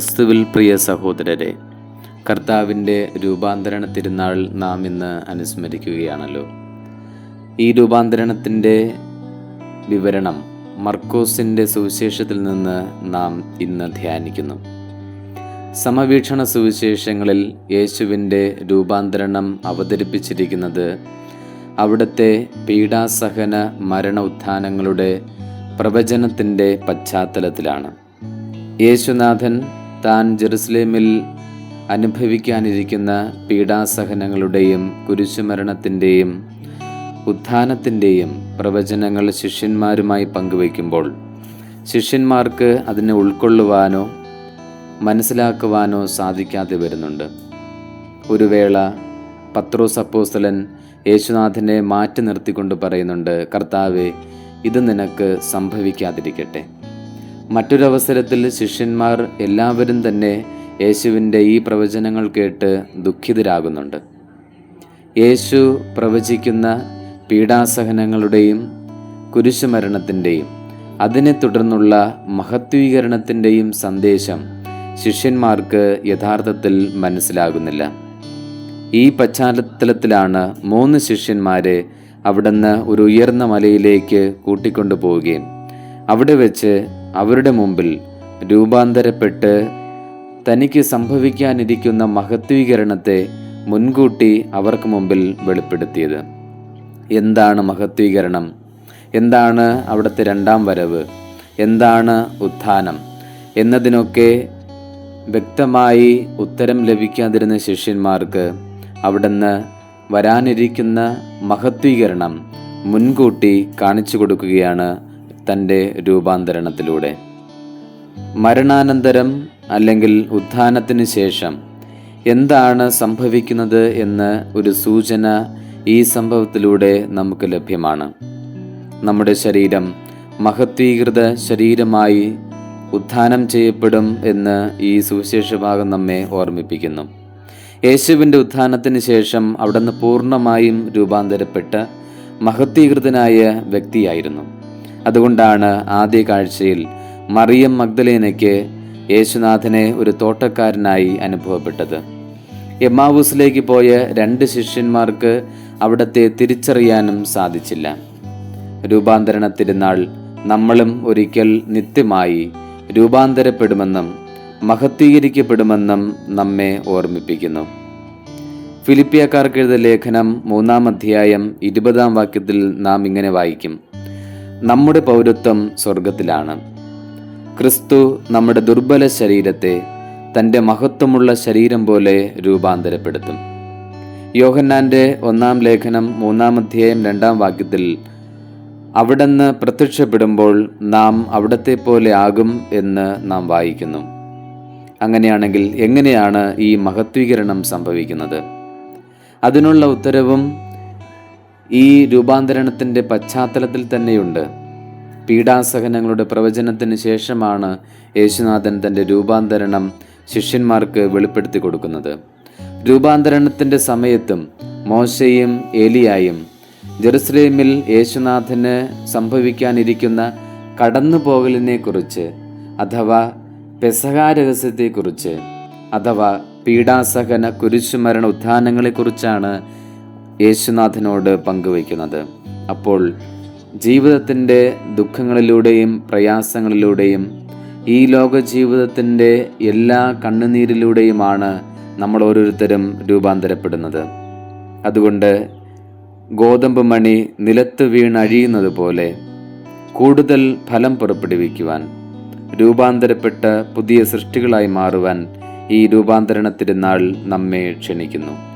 ക്രിസ്തുവിൽ പ്രിയ സഹോദരരെ കർത്താവിന്റെ രൂപാന്തരണ തിരുനാൾ നാം ഇന്ന് അനുസ്മരിക്കുകയാണല്ലോ. ഈ രൂപാന്തരണത്തിന്റെ വിവരണം മർക്കോസിന്റെ സുവിശേഷത്തിൽ നിന്ന് നാം ഇന്ന് ധ്യാനിക്കുന്നു. സമവീക്ഷണ സുവിശേഷങ്ങളിൽ യേശുവിന്റെ രൂപാന്തരണം അവതരിപ്പിച്ചിരിക്കുന്നത് അവിടുത്തെ പീഡാസഹന മരണ ഉത്ഥാനങ്ങളുടെ പ്രവചനത്തിന്റെ പശ്ചാത്തലത്തിലാണ്. യേശുനാഥൻ താൻ ജെറുസലേമിൽ അനുഭവിക്കാനിരിക്കുന്ന പീഡാസഹനങ്ങളുടെയും കുരിശുമരണത്തിന്റെയും ഉത്ഥാനത്തിന്റെയും പ്രവചനങ്ങൾ ശിഷ്യന്മാരുമായി പങ്കുവയ്ക്കുമ്പോൾ ശിഷ്യന്മാർക്ക് അതിനെ ഉൾക്കൊള്ളുവാനോ മനസ്സിലാക്കുവാനോ സാധിക്കാതെ വരുന്നുണ്ട്. ഒരു വേള പത്രോസ് അപ്പോസ്തലൻ യേശുനാഥനെ മാറ്റി നിർത്തിക്കൊണ്ട് പറയുന്നുണ്ട് കർത്താവെ ഇത് നിനക്ക് സംഭവിക്കാതിരിക്കട്ടെ. മറ്റൊരവസരത്തിൽ ശിഷ്യന്മാർ എല്ലാവരും തന്നെ യേശുവിന്റെ ഈ പ്രവചനങ്ങൾ കേട്ട് ദുഃഖിതരാകുന്നുണ്ട്. യേശു പ്രവചിക്കുന്ന പീഡാസഹനങ്ങളുടെയും കുരിശുമരണത്തിന്റെയും അതിനെ തുടർന്നുള്ള മഹത്വീകരണത്തിന്റെയും സന്ദേശം ശിഷ്യന്മാർക്ക് യഥാർത്ഥത്തിൽ മനസ്സിലാകുന്നില്ല. ഈ പശ്ചാത്തലത്തിലാണ് മൂന്ന് ശിഷ്യന്മാരെ അവിടുന്ന് ഒരു ഉയർന്ന മലയിലേക്ക് കൂട്ടിക്കൊണ്ടു പോവുകയും അവിടെ വെച്ച് അവരുടെ മുമ്പിൽ രൂപാന്തരപ്പെട്ട് തനിക്ക് സംഭവിക്കാനിരിക്കുന്ന മഹത്വീകരണത്തെ മുൻകൂട്ടി അവർക്ക് മുമ്പിൽ വെളിപ്പെടുത്തിയത്. എന്താണ് മഹത്വീകരണം? എന്താണ് അവിടുത്തെ രണ്ടാം വരവ്? എന്താണ് ഉത്ഥാനം? എന്നതിനൊക്കെ വ്യക്തമായി ഉത്തരം ലഭിക്കാതിരുന്ന ശിഷ്യന്മാർക്ക് അവിടുന്ന് വരാനിരിക്കുന്ന മഹത്വീകരണം മുൻകൂട്ടി കാണിച്ചു കൊടുക്കുകയാണ് തന്റെ രൂപാന്തരണത്തിലൂടെ. മരണാനന്തരം അല്ലെങ്കിൽ ഉത്ഥാനത്തിന് ശേഷം എന്താണ് സംഭവിക്കുന്നത് എന്ന് ഒരു സൂചന ഈ സംഭവത്തിലൂടെ നമുക്ക് ലഭ്യമാണ്. നമ്മുടെ ശരീരം മഹത്വീകൃത ശരീരമായി ഉത്ഥാനം ചെയ്യപ്പെടും എന്ന് ഈ സുവിശേഷ ഭാഗം നമ്മെ ഓർമ്മിപ്പിക്കുന്നു. യേശുവിന്റെ ഉത്ഥാനത്തിന് ശേഷം അവിടുന്ന് പൂർണമായും രൂപാന്തരപ്പെട്ട് മഹത്വീകൃതനായ വ്യക്തിയായിരുന്നു. അതുകൊണ്ടാണ് ആദ്യ കാഴ്ചയിൽ മറിയം മഗ്ദലേനയ്ക്ക് യേശുനാഥനെ ഒരു തോട്ടക്കാരനായി അനുഭവപ്പെട്ടത്. എമാവൂസിലേക്ക് പോയ രണ്ട് ശിഷ്യന്മാർക്ക് അവിടത്തെ തിരിച്ചറിയാനും സാധിച്ചില്ല. രൂപാന്തരണ തിരുനാൾ നമ്മളും ഒരിക്കൽ നിത്യമായി രൂപാന്തരപ്പെടുമെന്നും മഹത്വീകരിക്കപ്പെടുമെന്നും നമ്മെ ഓർമ്മിപ്പിക്കുന്നു. ഫിലിപ്പിയക്കാർക്കെഴുത ലേഖനം മൂന്നാം അധ്യായം ഇരുപതാം വാക്യത്തിൽ നാം ഇങ്ങനെ വായിക്കും. നമ്മുടെ പൗരത്വം സ്വർഗത്തിലാണ് ക്രിസ്തു നമ്മുടെ ദുർബല ശരീരത്തെ തന്റെ മഹത്വമുള്ള ശരീരം പോലെ രൂപാന്തരപ്പെടുത്തും. യോഹന്നാന്റെ ഒന്നാം ലേഖനം മൂന്നാം അധ്യായം രണ്ടാം വാക്യത്തിൽ അവിടുന്ന് പ്രത്യക്ഷപ്പെടുമ്പോൾ നാം അവിടത്തെ പോലെ ആകും എന്ന് നാം വായിക്കുന്നു. അങ്ങനെയാണെങ്കിൽ എങ്ങനെയാണ് ഈ മഹത്വീകരണം സംഭവിക്കുന്നത്? അതിനുള്ള ഉത്തരവും ഈ രൂപാന്തരണത്തിന്റെ പശ്ചാത്തലത്തിൽ തന്നെയുണ്ട്. പീഡാസഹനങ്ങളുടെ പ്രവചനത്തിന് ശേഷമാണ് യേശുനാഥൻ തന്റെ രൂപാന്തരണം ശിഷ്യന്മാർക്ക് വെളിപ്പെടുത്തി കൊടുക്കുന്നത്. രൂപാന്തരണത്തിന്റെ സമയത്തും മോശയും ഏലിയായും ജെറുസലേമിൽ യേശുനാഥന് സംഭവിക്കാനിരിക്കുന്ന കടന്നുപോകലിനെക്കുറിച്ച് അഥവാ പെസഹാ രഹസ്യത്തെക്കുറിച്ച് അഥവാ പീഡാസഹന കുരിശുമരണ ഉത്ഥാനങ്ങളെക്കുറിച്ചാണ് യേശുനാഥനോട് പങ്കുവയ്ക്കുന്നത്. അപ്പോൾ ജീവിതത്തിന്റെ ദുഃഖങ്ങളിലൂടെയും പ്രയാസങ്ങളിലൂടെയും ഈ ലോക ജീവിതത്തിന്റെ എല്ലാ കണ്ണുനീരിലൂടെയുമാണ് നമ്മൾ ഓരോരുത്തരും രൂപാന്തരപ്പെടുന്നത്. അതുകൊണ്ട് ഗോതമ്പ് മണി നിലത്ത് വീണഴിയുന്നത് പോലെ കൂടുതൽ ഫലം പുറപ്പെടുവിക്കുവാൻ രൂപാന്തരപ്പെട്ട പുതിയ സൃഷ്ടികളായി മാറുവാൻ ഈ രൂപാന്തരണ തിരുനാൾ നമ്മെ ക്ഷണിക്കുന്നു.